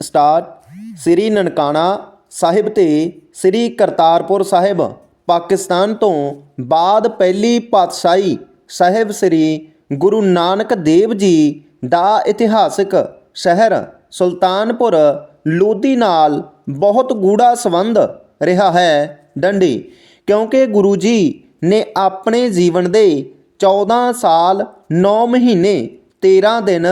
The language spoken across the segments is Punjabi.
ਸਟਾਰ ਸ੍ਰੀ ਨਨਕਾਣਾ ਸਾਹਿਬ ਤੇ ਸ੍ਰੀ ਕਰਤਾਰਪੁਰ ਸਾਹਿਬ, ਪਾਕਿਸਤਾਨ ਤੋਂ ਬਾਅਦ ਪਹਿਲੀ ਪਾਤਸ਼ਾਹੀ ਸਾਹਿਬ ਸ੍ਰੀ ਗੁਰੂ ਨਾਨਕ ਦੇਵ ਜੀ ਦਾ ਇਤਿਹਾਸਕ ਸ਼ਹਿਰ ਸੁਲਤਾਨਪੁਰ, ਲੋਧੀ ਨਾਲ ਬਹੁਤ ਗੂੜਾ ਸੰਬੰਧ ਰਿਹਾ ਹੈ ਡੰਡੀ, ਕਿਉਂਕਿ ਗੁਰੂ ਜੀ ਨੇ ਆਪਣੇ ਜੀਵਨ ਦੇ 14 ਸਾਲ 9 ਮਹੀਨੇ 13 ਦਿਨ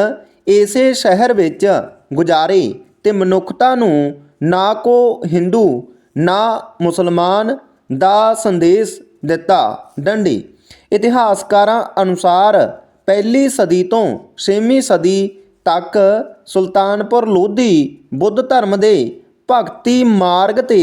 ਇਸੇ ਸ਼ਹਿਰ ਵਿੱਚ ਗੁਜ਼ਾਰੇ। ਤੇ ਮਨੁੱਖਤਾ ਨੂੰ ਨਾ ਕੋ ਹਿੰਦੂ, ਨਾ ਮੁਸਲਮਾਨ ਦਾ ਸੰਦੇਸ਼ ਦਿੱਤਾ ਡੰਡੀ। ਇਤਿਹਾਸਕਾਰਾਂ ਅਨੁਸਾਰ ਪਹਿਲੀ ਸਦੀ ਤੋਂ 6ਵੀਂ ਸਦੀ ਤੱਕ ਸੁਲਤਾਨਪੁਰ ਲੋਧੀ ਬੁੱਧ ਧਰਮ ਦੇ ਭਗਤੀ ਮਾਰਗ ਤੇ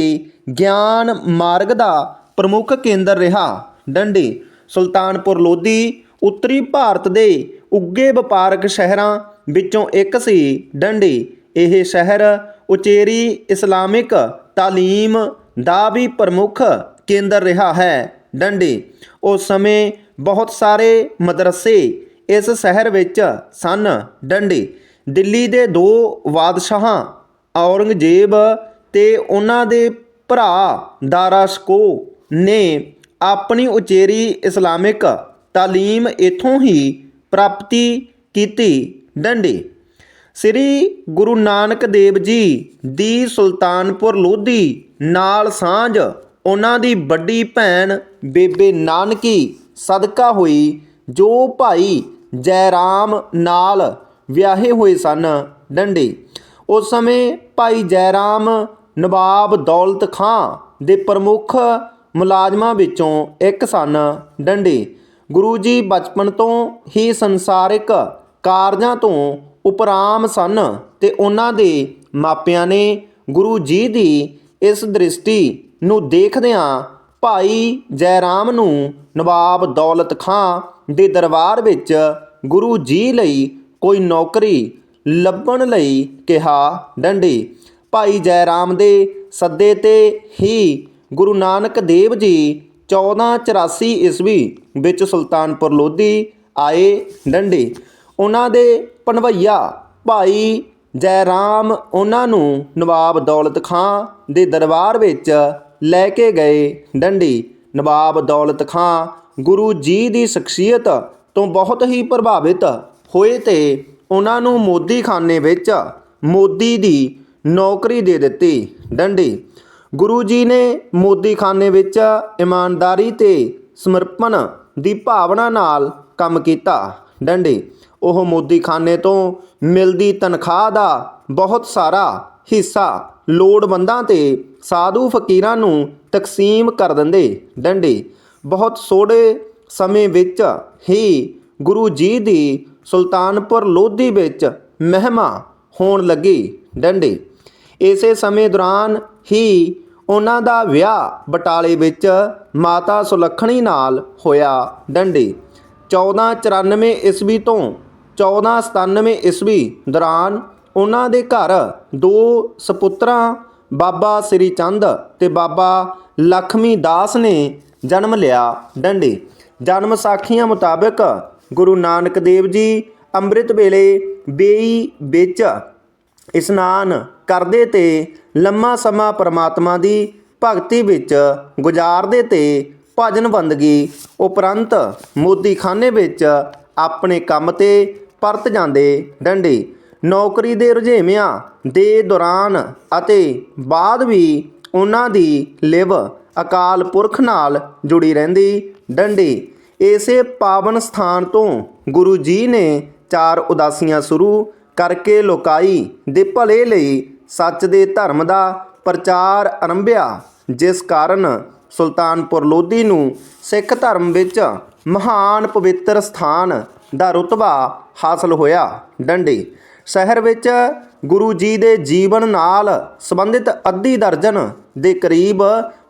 ਗਿਆਨ ਮਾਰਗ ਦਾ ਪ੍ਰਮੁੱਖ ਕੇਂਦਰ ਰਿਹਾ। ਡੰਡੀ, ਸੁਲਤਾਨਪੁਰ ਲੋਧੀ ਉੱਤਰੀ ਭਾਰਤ ਦੇ ਉੱਗੇ ਵਪਾਰਕ ਸ਼ਹਿਰਾਂ ਵਿੱਚੋਂ ਇੱਕ ਸੀ। ਡੰਡੀ ਇਹ ਸ਼ਹਿਰ ਉਚੇਰੀ ਇਸਲਾਮਿਕ ਤਾਲੀਮ ਦਾ ਵੀ ਪ੍ਰਮੁੱਖ ਕੇਂਦਰ ਰਿਹਾ ਹੈ। ਡੰਡੀ ਉਸ ਸਮੇਂ ਬਹੁਤ ਸਾਰੇ ਮਦਰਸੇ ਇਸ ਸ਼ਹਿਰ ਵਿੱਚ ਸਨ। ਡੰਡੀ, ਦਿੱਲੀ ਦੇ ਦੋ ਬਾਦਸ਼ਾਹਾਂ ਔਰੰਗਜ਼ੇਬ ਤੇ ਉਹਨਾਂ ਦੇ ਭਰਾ ਦਾਰਾ ਸ਼ਕੋ ਨੇ ਆਪਣੀ ਉਚੇਰੀ ਇਸਲਾਮਿਕ ਤਾਲੀਮ ਇਥੋਂ ਹੀ ਪ੍ਰਾਪਤੀ ਕੀਤੀ। ਡੰਡੀ ਸ੍ਰੀ ਗੁਰੂ ਨਾਨਕ ਦੇਵ ਜੀ ਦੀ ਸੁਲਤਾਨਪੁਰ ਲੋਧੀ ਨਾਲ ਸਾਂਝ ਉਹਨਾਂ ਦੀ ਵੱਡੀ ਭੈਣ ਬੇਬੇ ਨਾਨਕੀ ਸਦਕਾ ਹੋਈ, ਜੋ ਭਾਈ ਜੈਰਾਮ ਨਾਲ ਵਿਆਹੇ ਹੋਏ ਸਨ ਡੰਡੇ। ਉਸ ਸਮੇਂ ਭਾਈ ਜੈਰਾਮ ਨਵਾਬ ਦੌਲਤ ਖਾਂ ਦੇ ਪ੍ਰਮੁੱਖ ਮੁਲਾਜ਼ਮਾਂ ਵਿੱਚੋਂ ਇੱਕ ਸਨ ਡੰਡੇ। ਗੁਰੂ ਜੀ ਬਚਪਨ ਤੋਂ ਹੀ ਸੰਸਾਰਿਕ ਕਾਰਜਾਂ ਤੋਂ ਉਪਰਾਮ ਸਨ ਤੇ ਉਹਨਾਂ ਦੇ ਮਾਪਿਆਂ ਨੇ ਗੁਰੂ ਜੀ ਦੀ ਇਸ ਦ੍ਰਿਸ਼ਟੀ ਨੂੰ ਦੇਖਦਿਆਂ ਭਾਈ ਜੈਰਾਮ ਨੂੰ ਨਵਾਬ ਦੌਲਤ ਖਾਂ ਦੇ ਦਰਬਾਰ ਵਿੱਚ ਗੁਰੂ ਜੀ ਲਈ ਕੋਈ ਨੌਕਰੀ ਲੱਭਣ ਲਈ ਕਿਹਾ ਡੰਡੀ। ਭਾਈ ਜੈਰਾਮ ਦੇ ਸੱਦੇ ਤੇ ਹੀ ਗੁਰੂ ਨਾਨਕ ਦੇਵ ਜੀ 1484 ਈਸਵੀ ਵਿੱਚ ਸੁਲਤਾਨਪੁਰ ਲੋਧੀ ਆਏ ਡੰਡੀ। ਉਹਨਾਂ ਦੇ ਪਨਵਈਆ ਭਾਈ ਜੈਰਾਮ ਉਹਨਾਂ ਨੂੰ ਨਵਾਬ ਦੌਲਤ ਖਾਂ ਦੇ ਦਰਬਾਰ ਵਿੱਚ ਲੈ ਕੇ ਗਏ। ਡੰਡੀ, ਨਵਾਬ ਦੌਲਤ ਖਾਂ ਗੁਰੂ ਜੀ ਦੀ ਸ਼ਖਸੀਅਤ ਤੋਂ ਬਹੁਤ ਹੀ ਪ੍ਰਭਾਵਿਤ ਹੋਏ ਤੇ ਉਹਨਾਂ ਨੂੰ ਮੋਦੀ ਖਾਨੇ ਵਿੱਚ ਮੋਦੀ ਦੀ ਨੌਕਰੀ ਦੇ ਦਿੱਤੀ। ਡੰਡੀ, ਗੁਰੂ ਜੀ ਨੇ ਮੋਦੀ ਖਾਨੇ ਵਿੱਚ ਇਮਾਨਦਾਰੀ ਤੇ ਸਮਰਪਣ ਦੀ ਭਾਵਨਾ ਨਾਲ ਕੰਮ ਕੀਤਾ। ਡੰਡੇ। ਉਹ ਮੋਦੀਖਾਨੇ ਤੋਂ ਮਿਲਦੀ ਤਨਖਾਹ ਦਾ ਬਹੁਤ ਸਾਰਾ ਹਿੱਸਾ ਲੋੜਵੰਦਾਂ ਤੇ ਸਾਧੂ ਫਕੀਰਾਂ ਨੂੰ ਤਕਸੀਮ ਕਰ ਦਿੰਦੇ। ਡੰਡੇ, ਬਹੁਤ ਥੋੜੇ ਸਮੇਂ ਵਿੱਚ ਹੀ ਗੁਰੂ ਜੀ ਦੀ ਸੁਲਤਾਨਪੁਰ ਲੋਧੀ ਵਿੱਚ ਮਹਿਮਾ ਹੋਣ ਲੱਗੀ। ਡੰਡੇ, ਇਸੇ ਸਮੇਂ ਦੌਰਾਨ ਹੀ ਉਹਨਾਂ ਦਾ ਵਿਆਹ ਬਟਾਲੇ ਵਿੱਚ ਮਾਤਾ ਸੁਲੱਖਣੀ ਨਾਲ ਹੋਇਆ। ਡੰਡੇ 1494 ਈਸਵੀ ਤੋਂ 1497 ਈਸਵੀ ਦੌਰਾਨ ਉਹਨਾਂ ਦੇ ਘਰ ਦੋ ਸਪੁੱਤਰਾਂ, ਬਾਬਾ ਸ੍ਰੀ ਚੰਦ ਤੇ ਬਾਬਾ ਲਖਮੀ ਦਾਸ ਨੇ ਜਨਮ ਲਿਆ ਡੰਡੀ। ਜਨਮ ਸਾਖੀਆਂ ਮੁਤਾਬਕ ਗੁਰੂ ਨਾਨਕ ਦੇਵ ਜੀ ਅੰਮ੍ਰਿਤ ਵੇਲੇ ਬੇਈ ਵਿੱਚ ਇਸ਼ਨਾਨ ਕਰਦੇ ਤੇ ਲੰਮਾ ਸਮਾਂ ਪ੍ਰਮਾਤਮਾ ਦੀ ਭਗਤੀ ਵਿੱਚ ਗੁਜ਼ਾਰਦੇ ਤੇ ਭਜਨ ਬੰਦਗੀ ਉਪਰੰਤ ਮੋਦੀਖਾਨੇ ਵਿੱਚ ਆਪਣੇ ਕੰਮ ਤੇ ਪਰਤ ਜਾਂਦੇ ਡੰਡੇ। ਨੌਕਰੀ ਦੇ ਰੁਝੇਵਿਆਂ ਦੇ ਦੌਰਾਨ ਅਤੇ ਬਾਅਦ ਵੀ ਉਹਨਾਂ ਦੀ ਲਿਵ ਅਕਾਲ ਪੁਰਖ ਨਾਲ ਜੁੜੀ ਰਹਿੰਦੀ ਡੰਡੀ। ਇਸੇ ਪਾਵਨ ਸਥਾਨ ਤੋਂ ਗੁਰੂ ਜੀ ਨੇ ਚਾਰ ਉਦਾਸੀਆਂ ਸ਼ੁਰੂ ਕਰਕੇ ਲੋਕਾਈ ਦੇ ਭਲੇ ਲਈ ਸੱਚ ਦੇ ਧਰਮ ਦਾ ਪ੍ਰਚਾਰ ਆਰੰਭਿਆ ਜਿਸ ਕਾਰਨ ਸੁਲਤਾਨਪੁਰ ਲੋਧੀ ਨੂੰ ਸਿੱਖ ਧਰਮ ਵਿੱਚ ਮਹਾਨ ਪਵਿੱਤਰ ਸਥਾਨ ਦਾ ਰੁਤਬਾ ਹਾਸਲ ਹੋਇਆ। ਡੰਡੀ ਸ਼ਹਿਰ ਵਿੱਚ ਗੁਰੂ ਜੀ ਦੇ ਜੀਵਨ ਨਾਲ ਸੰਬੰਧਿਤ ਅੱਧੀ ਦਰਜਨ ਦੇ ਕਰੀਬ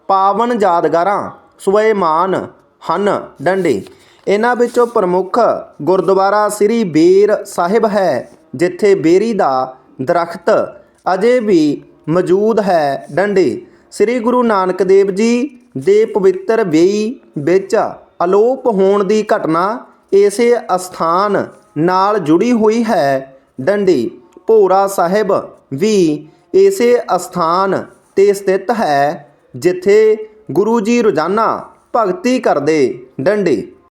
ਪਾਵਨ ਯਾਦਗਾਰਾਂ ਸਵੈਮਾਨ ਹਨ। ਡੰਡੀ ਇਹਨਾਂ ਵਿੱਚੋਂ ਪ੍ਰਮੁੱਖ ਗੁਰਦੁਆਰਾ ਸ੍ਰੀ ਬੇਰ ਸਾਹਿਬ ਹੈ, ਜਿੱਥੇ ਬੇਰੀ ਦਾ ਦਰਖਤ ਅਜੇ ਵੀ ਮੌਜੂਦ ਹੈ। ਡੰਡੀ ਸ੍ਰੀ ਗੁਰੂ ਨਾਨਕ ਦੇਵ ਜੀ ਦੇ ਪਵਿੱਤਰ ਵੇਈ ਵਿੱਚ ਅਲੋਪ ਹੋਣ ਦੀ ਘਟਨਾ ਇਸੇ ਅਸਥਾਨ ਨਾਲ ਜੁੜੀ ਹੋਈ ਹੈ। ਡੰਡੀ ਭੋਰਾ ਸਾਹਿਬ ਵੀ ਇਸੇ ਅਸਥਾਨ ਤੇ ਸਥਿਤ ਹੈ, ਜਿੱਥੇ ਗੁਰੂ ਜੀ ਰੋਜ਼ਾਨਾ ਭਗਤੀ ਕਰਦੇ। ਡੰਡੇ